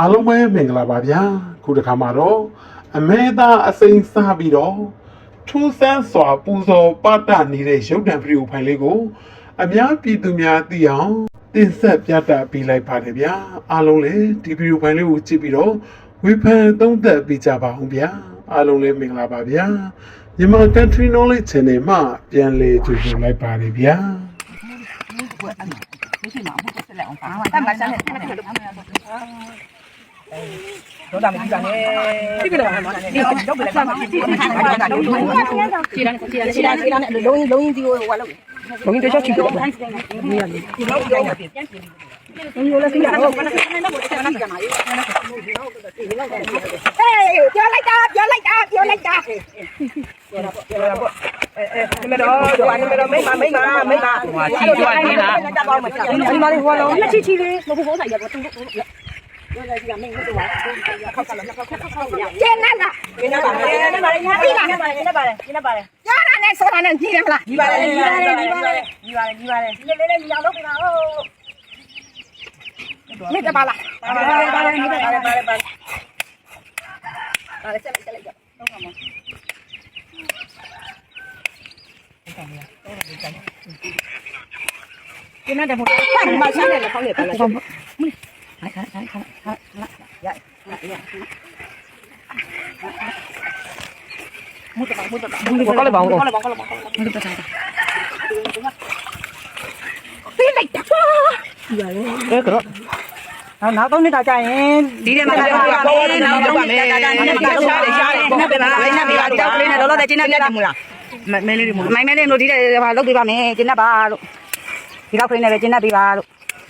အားလုံးပဲမင်္ဂလာပါဗျာခုတစ်ခါမှာတော့အမဲသားအစိမ်းစားပြီးတော့ထူးဆန်းစွာပူဇော်ပတနေတဲ့ရုပ်တံဗီဒီယိုဖိုင်လေးကို အများပြည်သူများသိအောင်တင်ဆက်ပြသပေးလိုက်ပါတယ်ဗျာအားလုံးလည်းဒီဗီဒီယိုဖိုင်လေးကိုကြည့်ပြီးတော့ဝေဖန်သုံးသပ်ပေးကြပါအောင်ဗျာအားလုံးလည်းမင်္ဂလာပါဗျာမြန်မာ Country Knowledge Channel မှာပြန်လည်ကြိုဆိုလိုက်ပါတယ်ဗျာတော့ဒါမကြည့်ပါနဲ့ဒီကတော့ဒီတော့ဘယ်လိုမှမကြ ည့်ဘူး။ဒါကလုံးလုံးခြေရမ်းခြေရမ်းခြေရမ်းခြေရမ်းနဲ့လုံးလုံးကြီးဒီကိုဟိုလောက်လုံးကြီးတော့ချီတော့ဒီရဒီဒီလောက် ကြောင်းတယ်ဒီလိုလဲစီးရတော့ဘာနဲ့နဲ့တော့ဆက်နေကြမှာရေးဟေးပြောလိုက်တာပြောလိုက်တာပြောလိုက်တာပြောတာပေါ့ပြောတာပေါ့အဲအဲနမတော်ဟိုနမတော်မိမမိမမိမဟိုချီတော့နေလားဒီမှာလေးဟိုလုံးချီချီလေးမဟုတ်ဘူးဆိုင်ရတော့တူတူကျဲနာလားကျဲနာပါလေကျဲနာပါလေညာပြီလားကျဲနာပါလေကျဲနာပါလေကျဲနာပါလေကြားတာနဲ့ဆိုတာနဲ့ကြီးတယ်မလားကြီးပါလေကြီးပါလေကြီးပါလေ ကြီးပါလေကြီးပါလေကြီးလေလေကြီးအောင်လုပ်ပြပါဦးမိတပါလားပါပါပါပါမိတပါလေပါလေပါလေပါလေဆက်လိုက်ဆက်လိုက်ကြတော့မှာကျင်းတယ်မို့ဘာမှရှာနေလဲခေါင်းလေပါလားကောလည်းပါအောင်ပေးလိုက်တာ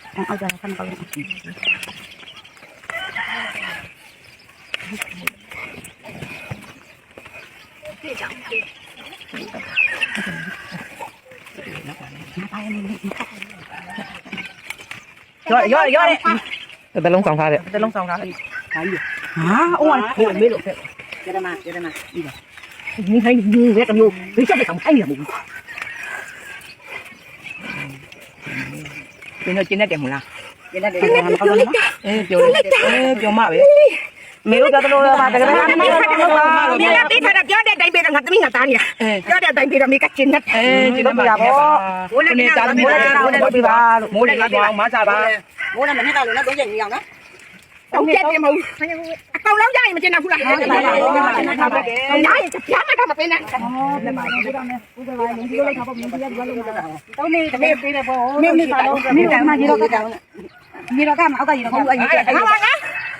အဲက တော့နောက်နောက်သုံးနှစ်တာကြာရင်ဒီထဲမှာပါပါမယ်နောက်တော့ပါမယ်ဒါဒါနဲ့ပါရှားတယ်ရှားတယ်နတ်ပဲလားနတ်ပဲလားတောက်ကလေးနဲ့လောလောဆယ်ကျင်းနေပြတ်မလားမဲလေးတွေမမိုင်းမဲလေးတို့ဒီတဲ့ဟာလုတ်ပေးပါမယ်ကျင်းနေပါလို့ဒီတော့ခလေးနဲ့ပဲကျင်းနေပေးပါလို့အောက်ကြဆမ်းပါလို့ရောရောရောတဲ့ဘယ်လုံးဆောင်ထားတဲ့တလုံးဆောင်တာလေဟာကြီးဟာအိုးဟိုမေးလို့ဖက်ကျရမကျရမဒီပါဒီခိုင်းဒီရဲတမျိုးဘေးချက်ကောင်ခိုင်းရ မို့ကျင်းတော့ကျင်းနေတယ်မလားကျင်းတဲ့ကောင်ကောင်းနော်အေးပြောတယ်အေးပြောမှပဲမေတို့ကြတော့ပါတကယ်ပါမေတို့ပါဒီကတိခါပြောတဲ့တိုင်ပေးတော့ငါသမီးငါသားနေအေးပြောတဲ့တိုင်ပေးတော့မိကကျင်းတဲ့အေးကျင်းနေပါဘိုးလေးနဲ့တားမိုးလေးမိုးလေးပြပါလို့မိုးလေးကတော့မစားပါမိုးနဲ့မနဲ့ကလို့နော်သုံးချက်ကြီးအောင်နော်သုံးချက်တည်းမဟုတ်အကောင်လုံးကြရင်မကျင်းတော့ဘူးလားဟုတ်ပါဘူးဟုတ်ပါဘူး။ညာရင်ပြားမတော့မပေးနဲ့။သုံးနေတမေးပေးတယ်ပေါ့။မင်းမိပါတော့မင်းကမှရေတော့တောင်း။ရေတော့ကမှအောက်ကရေတော့ဘူးအဲ့ဒီ။ဟာ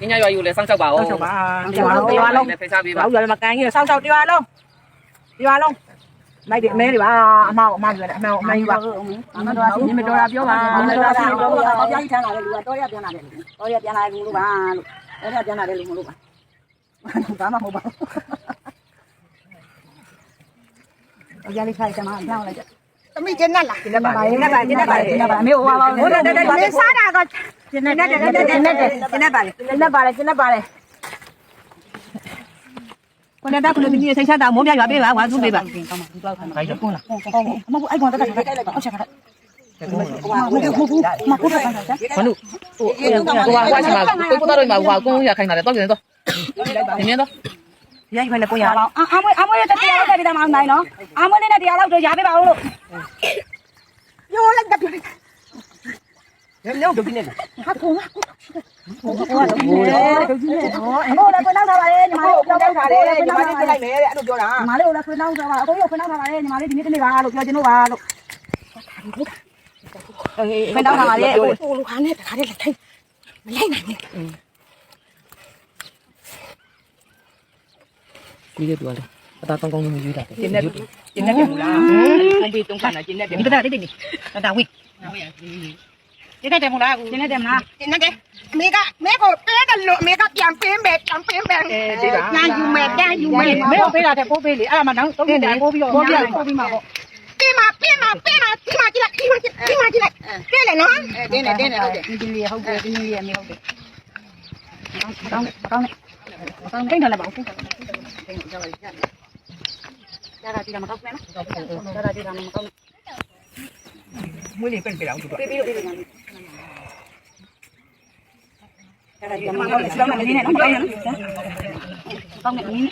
ညညရွာယူလဲစောင့်ချောက်ပါဦးဆောက်ပါပြောလုံးပြောလုံးဖိစားပေးပါဘာလို့လဲမကန်ကြီးဆောက်ဆောက်ပြောလုံးပြောလုံးမိုက်ဒီမဲတွေပါအမောက်အမောက်ပြောတယ်အမောက်အမောက်ယူပါမတော်ဘူးမတော်တာပြောပါမတော်တာပြောပါဘာကြီးထမ်းလာတဲ့လူကတော့ရပြန်လာတယ်တော့ရပြန်လာတယ်လူလို့ပါလို့တော့ရပြန်လာတယ်လူမလို့ပါဘာမှမဟုတ်ပါဘူးအကြလေးခိုင်ချင်မှအပြောင်းလိုက်ကြသမီးကျင်းနဲ့လားကျင်းနဲ့ပါကျင်းနဲ့ပါကျင်းနဲ့ပါကျင်းနဲ့ပါမေဟိုပါဟိုတက်တက်တက်စားတာက ကျင်းနဲ့တက်တက်တက်တက်တက်ကျင်းနဲ့ပါလေကျင်းနဲ့ပါလေကျင်းနဲ့ပါလေကိုနဲ့တက်ခုလို့ဒီနေ့စိတ်ချတာမိုးပြရွာပေးပါဝါစုပေးပါခိုင်းတော့ဟုတ်လားဟုတ်ဟုတ်မဟုတ်အဲ့ကောင်တက်တက်တက်လိုက်ပါအောက်ချက်ခါဟိုဟိုဟိုမဟုတ်တာကဘလို့ဟိုဟိုဟာဟာချမှာကိုကိုတော်တော်မှာဟိုကိုရခိုင်းတာတော့ကျင်တော့နင်းတော့ရိုက်ဖိုင်နဲ့ကိုရအာအမွေအမွေတက်တရားလောက်တက်ပြီးသားမအောင်နိုင်နော်အမွေလေးနဲ့တရားလောက်တော့ရပေးပါဦးလို့ပြောလိုက်တ က်ပြလိုက်ညောင်းဒုကိနေဟာထုံးဟိုဟိုဟိုဟိုဟိုလည်းခွနောက်ထားပါလေညီမလေးကြောက်ကြောက်ထားတယ်ညီမလေးပြလိုက်မယ်တဲ့အဲ့လိုပြောတာညီမလေးကိုလည်းခွနောက်ထားပါအကိုကြီးကိုခွနောက်ထားပါလေညီမလေးဒီနေ့တနေ့ပါလို့ပြောချင်လို့ပါလို့ခွနောက်ထားပါလေဟိုလိုခါနဲ့တခါတည်းလက်ထိုင်မလိုက်နိုင်ဘူးပြီးတယ်သူကလေအသားကောင်းကောင်းလေးရွေးတာတယ်ကျင်းနေကျင်းနေတယ်မလားအန်ဒီတုံးခါနာကျင်းနေတယ်ဒီကတည်းကတိတ်နေဒါဝိ ကျင်းနေတယ်မလားကျင်းနေတယ်မလားကျင်းနေတယ်မေကမဲကိုပေးတယ်လို့မေကပြန်ပေးမယ်ပြန်ပေးမယ်ပြန်ယူမယ်ပြန်ယူမယ်မဲကိုပေးတာတဲ့ပိုးပေးလေအဲ့ဒါမှနောက်သုံးနှစ်တန်ပိုးပြီးတော့ပိုးပြပိုးပြီးမှာပေါ့ပေးမှာပေးမှာပေးမှာဒီမှာကြည့်လိုက်ဒီမှာကြည့်ဒီမှာကြည့်လိုက်ပေးလေနော်တင်းတယ်တင်းတယ်ဟုတ်တယ်ဒီဒီလေးဟုတ်တယ်ဒီလေးရမြေဟုတ်တယ်ကောင်းကောင်းကောင်းကိန်းထားလိုက်ပါဦးကိန်းထားလိုက်ကိန်းကြောက်လိုက်ကြရတာဒီကမကောက်နဲ့နော်ရတာဒီကမကောက်နဲ့မွေးလေးပြင်ပြအောင်သူကပေးပြီးတော့ပေးပြီး တော့အဲ့ဒါဒီမှာတော့စလုံးနဲ့နည်းနည်းတော့ကောင်းရနော်ကောင်းနဲ့နင်း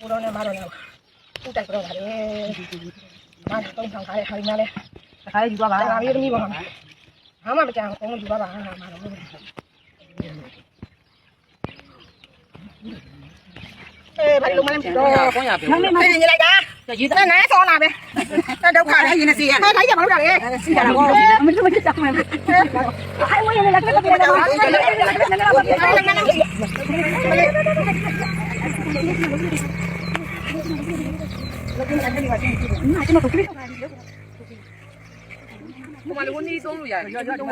ဘုတော်နဲ့မတော်နဲ့ပူတိုက်ကြတော့တာလေ မတော့ထောင်ထားတဲ့ခါလေးများလဲတခါယူသွားပါဒါမျိုးသမီးပေါ့ဘာမှမကြအောင်ကိုယ်ယူပါပါဟာမှာ